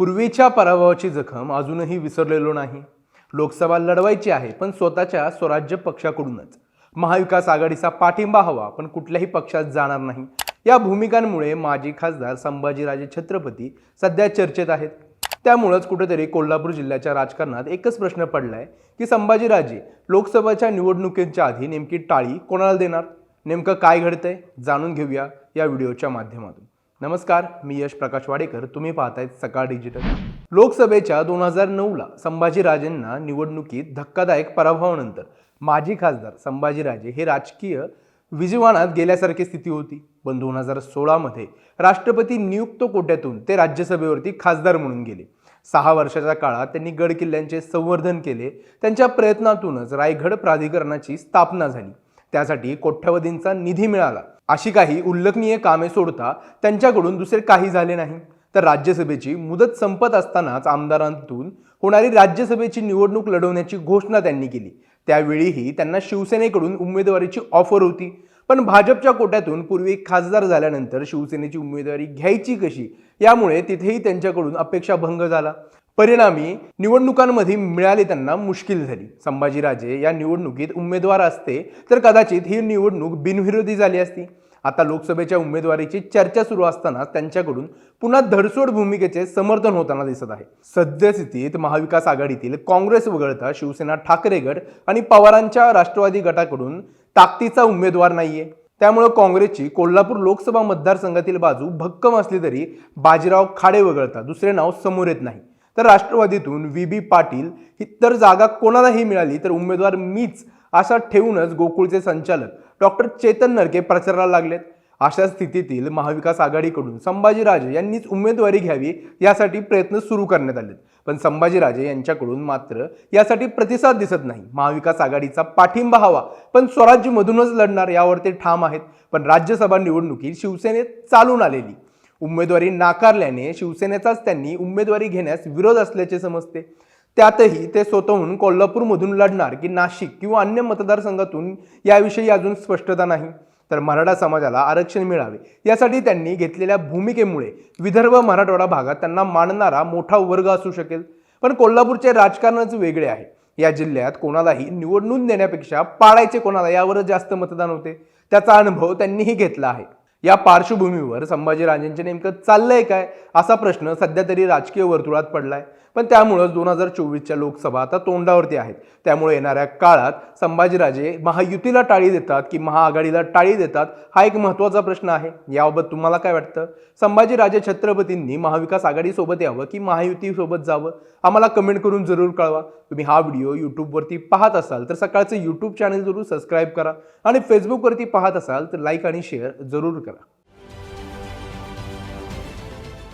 पूर्वीच्या पराभवाची जखम अजूनही विसरलेलो नाही. लोकसभा लढवायची आहे पण स्वतःच्या स्वराज्य पक्षाकडूनच. महाविकास आघाडीचा पाठिंबा हवा पण कुठल्याही पक्षात जाणार नाही. या भूमिकांमुळे माजी खासदार संभाजीराजे छत्रपती सध्या चर्चेत आहेत. त्यामुळंच कुठेतरी कोल्हापूर जिल्ह्याच्या राजकारणात एकच प्रश्न पडलाय की संभाजीराजे लोकसभेच्या निवडणुकीच्या आधी नेमकी टाळी कोणाला देणार? नेमकं काय घडतंय? जाणून घेऊया या व्हिडिओच्या माध्यमातून. नमस्कार मी यश प्रकाश वाडेकर. तुम्ही पाहतायत सकाळ डिजिटल. लोकसभेच्या दोन हजार नऊला संभाजीराजेंना निवडणुकीत धक्कादायक पराभवानंतर माजी खासदार संभाजीराजे हे राजकीय विजवानात गेल्यासारखी स्थिती होती. पण दोन हजार सोळामध्ये राष्ट्रपती नियुक्त कोट्यातून ते राज्यसभेवरती खासदार म्हणून गेले. सहा वर्षाच्या काळात त्यांनी गड किल्ल्यांचे संवर्धन केले. त्यांच्या प्रयत्नातूनच रायगड प्राधिकरणाची स्थापना झाली. त्यासाठी कोट्यवधींचा निधी मिळाला. अशी काही उल्लेखनीय कामे सोडता त्यांच्याकडून दुसरे काही झाले नाही. तर राज्यसभेची मुदत संपत असतानाच आमदारांतून होणारी राज्यसभेची निवडणूक लढवण्याची घोषणा त्यांनी केली. त्यावेळीही त्यांना शिवसेनेकडून उमेदवारीची ऑफर होती. पण भाजपच्या कोट्यातून पूर्वी खासदार झाल्यानंतर शिवसेनेची उमेदवारी घ्यायची कशी? यामुळे तिथेही त्यांच्याकडून अपेक्षाभंग झाला. परिणामी निवडणुकांमध्ये मिळाले त्यांना मुश्किल झाली. संभाजीराजे या निवडणुकीत उमेदवार असते तर कदाचित ही निवडणूक बिनविरोधी झाली असती. आता लोकसभेच्या उमेदवारीची चर्चा सुरू असताना त्यांच्याकडून पुन्हा धडसोड भूमिकेचे समर्थन होताना दिसत आहे. सद्यस्थितीत महाविकास आघाडीतील काँग्रेस वगळता शिवसेना ठाकरे गट आणि पवारांच्या राष्ट्रवादी गटाकडून ताकदीचा उमेदवार नाहीये. त्यामुळे काँग्रेसची कोल्हापूर लोकसभा मतदारसंघातील बाजू भक्कम असली तरी बाजीराव खाडे वगळता दुसरे नाव समोर येत नाही. तर राष्ट्रवादीतून व्ही बी पाटील ही तर जागा कोणालाही मिळाली तर उमेदवार मीच असा ठेवूनच गोकुळचे संचालक डॉक्टर चेतन नरके प्रचाराला लागलेत. अशा स्थितीतील महाविकास आघाडीकडून संभाजीराजे यांनीच उमेदवारी घ्यावी यासाठी प्रयत्न सुरू करण्यात आले पण संभाजीराजे यांच्याकडून मात्र यासाठी प्रतिसाद दिसत नाही. महाविकास आघाडीचा पाठिंबा हवा. पण स्वराज्यमधूनच लढणार यावर ते ठाम आहेत. पण राज्यसभा निवडणुकीत शिवसेनेत चालून आलेली. उमेदवारी नाकारल्याने शिवसेनेचाच त्यांनी उमेदवारी घेण्यास विरोध असल्याचे समजते. त्यातही ते स्वतःहून कोल्हापूरमधून लढणार की नाशिक किंवा अन्य मतदारसंघातून याविषयी अजून स्पष्टता नाही. तर मराठा समाजाला आरक्षण मिळावे यासाठी त्यांनी घेतलेल्या भूमिकेमुळे विदर्भ मराठवाडा भागात त्यांना मानणारा मोठा वर्ग असू शकेल. पण कोल्हापूरचे राजकारणच वेगळे आहे. या जिल्ह्यात कोणालाही निवडणूक देण्यापेक्षा पाळायचे कोणाला यावरच जास्त मतदान होते. त्याचा अनुभव त्यांनीही घेतला आहे. या पार्श्वभूमीवर संभाजीराजेंचे नेमकं चाललंय काय असा प्रश्न सध्या तरी राजकीय वर्तुळात पडलाय. पण त्यामुळंच दोन हजार चोवीसच्या लोकसभा आता तोंडावरती आहेत. त्यामुळे येणाऱ्या काळात संभाजीराजे महायुतीला टाळी देतात की महाआघाडीला टाळी देतात हा एक महत्त्वाचा प्रश्न आहे. याबाबत तुम्हाला काय वाटतं? संभाजीराजे छत्रपतींनी महाविकास आघाडीसोबत यावं की महायुतीसोबत जावं? आम्हाला कमेंट करून जरूर कळवा. तुम्ही हा व्हिडिओ यूट्यूबवरती पाहत असाल तर सकाळचं यूट्यूब चॅनल जरूर सबस्क्राईब करा आणि फेसबुकवरती पाहत असाल तर लाईक आणि शेअर जरूर करा.